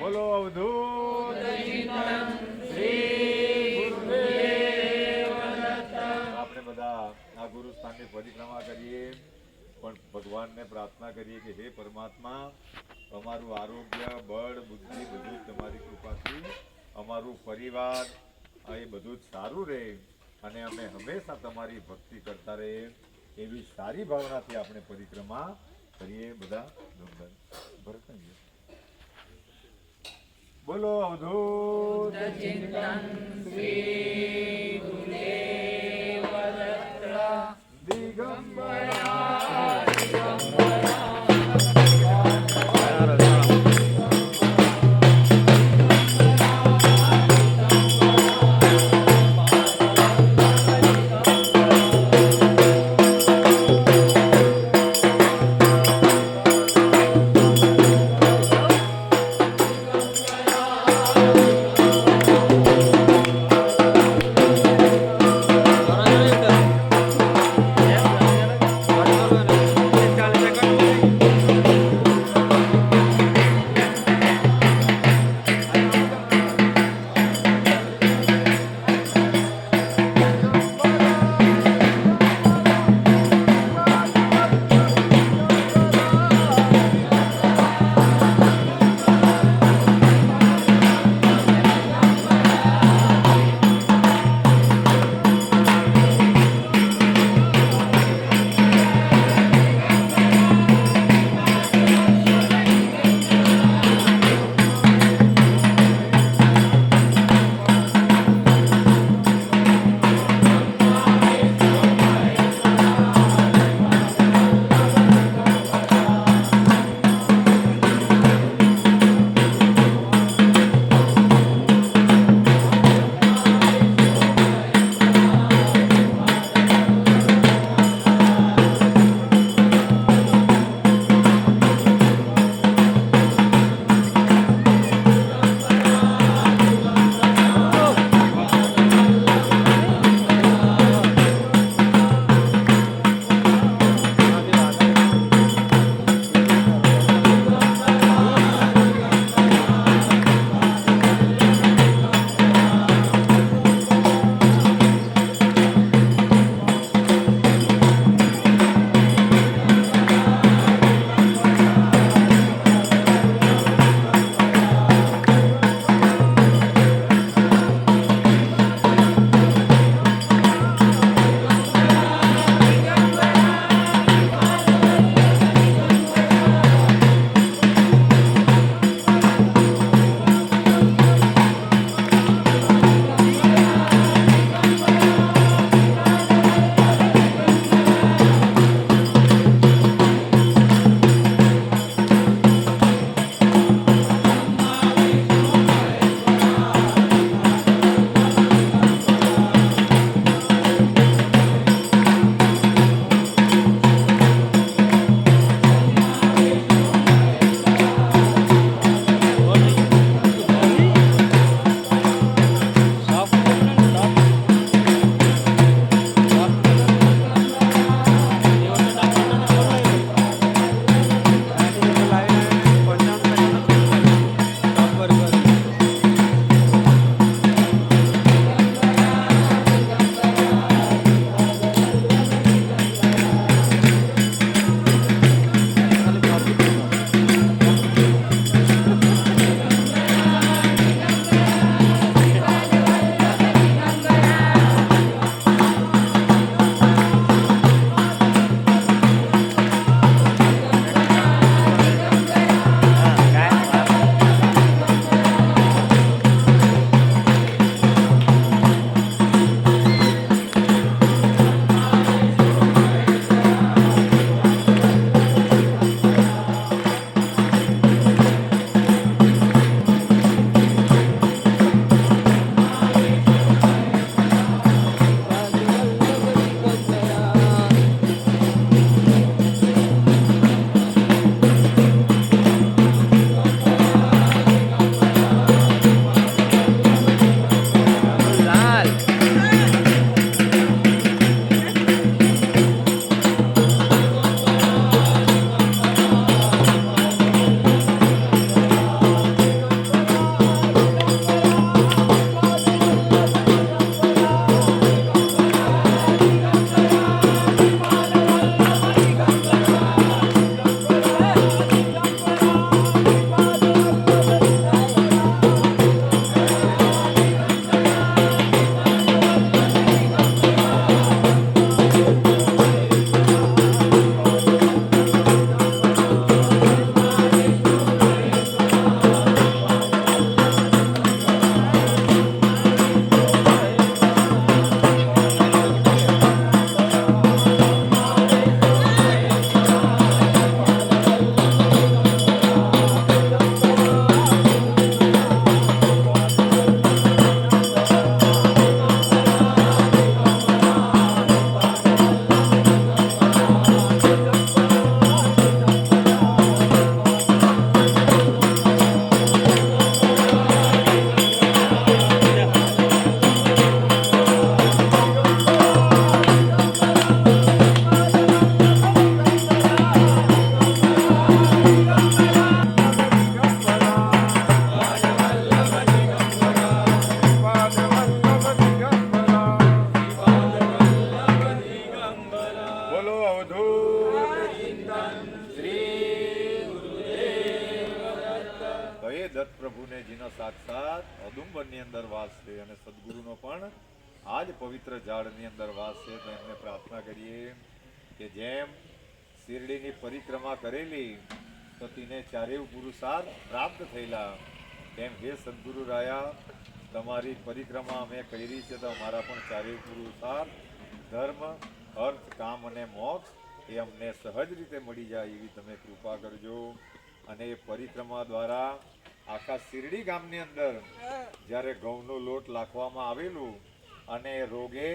બોલો અવધૂત આપણે બધા આ ગુરુસ્થાનની પરિક્રમા કરીએ, પણ ભગવાનને પ્રાર્થના કરીએ કે હે પરમાત્મા, અમારું આરોગ્ય, બળ, બુદ્ધિ બધું જ તમારી કૃપાથી, અમારું પરિવાર એ બધું જ સારું રહે અને અમે હંમેશા તમારી ભક્તિ કરતા રહીએ, એવી સારી ભાવનાથી આપણે પરિક્રમા કરીએ. બધા ધૂમધામ ભરતાઈએ. બોલો અવધૂત. દિગંબરા પ્રભુને જીનો સાક્ષાત ઔદુંબરની અંદર વાસ છે અને સદગુરુનો પણ આ જ પવિત્ર ઝાડની અંદર વાસ છે, તો એમને પ્રાર્થના કરીએ કે જેમ શિરડીની પરિક્રમા કરેલી, તો તેને ચારેય પુરુષાર્થ પ્રાપ્ત થયેલા. તેમ હે સદગુરુ રાયા, તમારી પરિક્રમા અમે કરી છે, તો અમારા પણ ચારેય પુરુષાર્થ, ધર્મ, અર્થ, કામ અને મોક્ષ એ અમને સહજ રીતે મળી જાય એવી તમે કૃપા કરજો. અને એ પરિક્રમા દ્વારા આખા શિરડી ગામની અંદર જ્યારે ઘઉંનો લોટ લાખવામાં આવેલું અને રોગે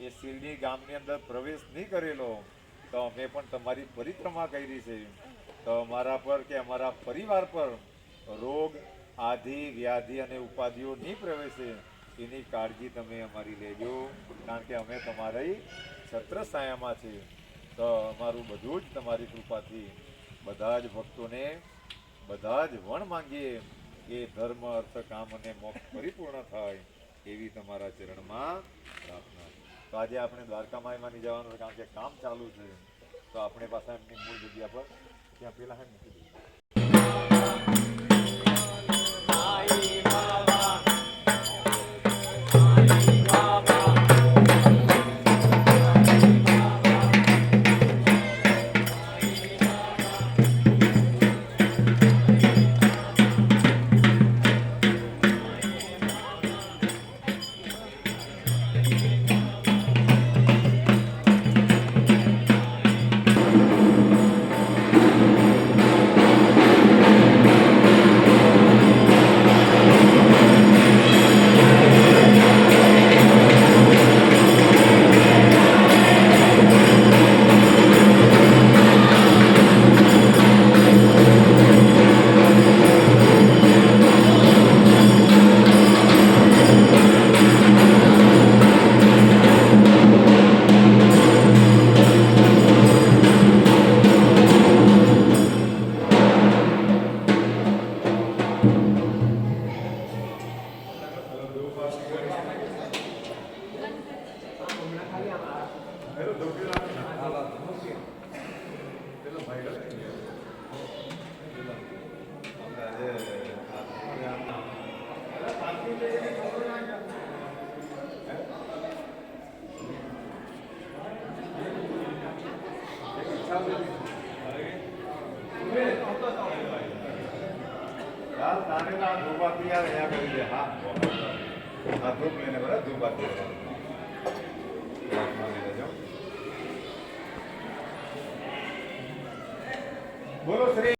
એ શિરડી ગામની અંદર પ્રવેશ નહીં કરેલો તો અમે પણ તમારી પરિક્રમા કરી છે. તો અમારા પર કે અમારા પરિવાર પર રોગ આધિ વ્યાધિ અને ઉપાધિઓ નહીં પ્રવેશે એની કાળજી તમે અમારી લેજો. કારણ કે અમે તમારી છત્રછાયામાં છીએ. તો અમારું બધું જ તમારી કૃપાથી બધા જ ભક્તોને બધા જ વણ માંગીએ એ ધર્મ, અર્થ, કામ અને મોક્ષ પરિપૂર્ણ થાય એવી તમારા ચરણમાં પ્રાર્થના તો આજે આપણે દ્વારકા માયમાની જવાનું છે, કારણ કે કામ ચાલુ છે. તો આપણે પાછા એમની મૂળ જગ્યા પર, ત્યાં હે મૂકી. તારે ના ધૂપ આપી આવે ત્યાં કરી દે હા આ ધૂપ લઈને બરાબર ધૂપ બોલો શ્રી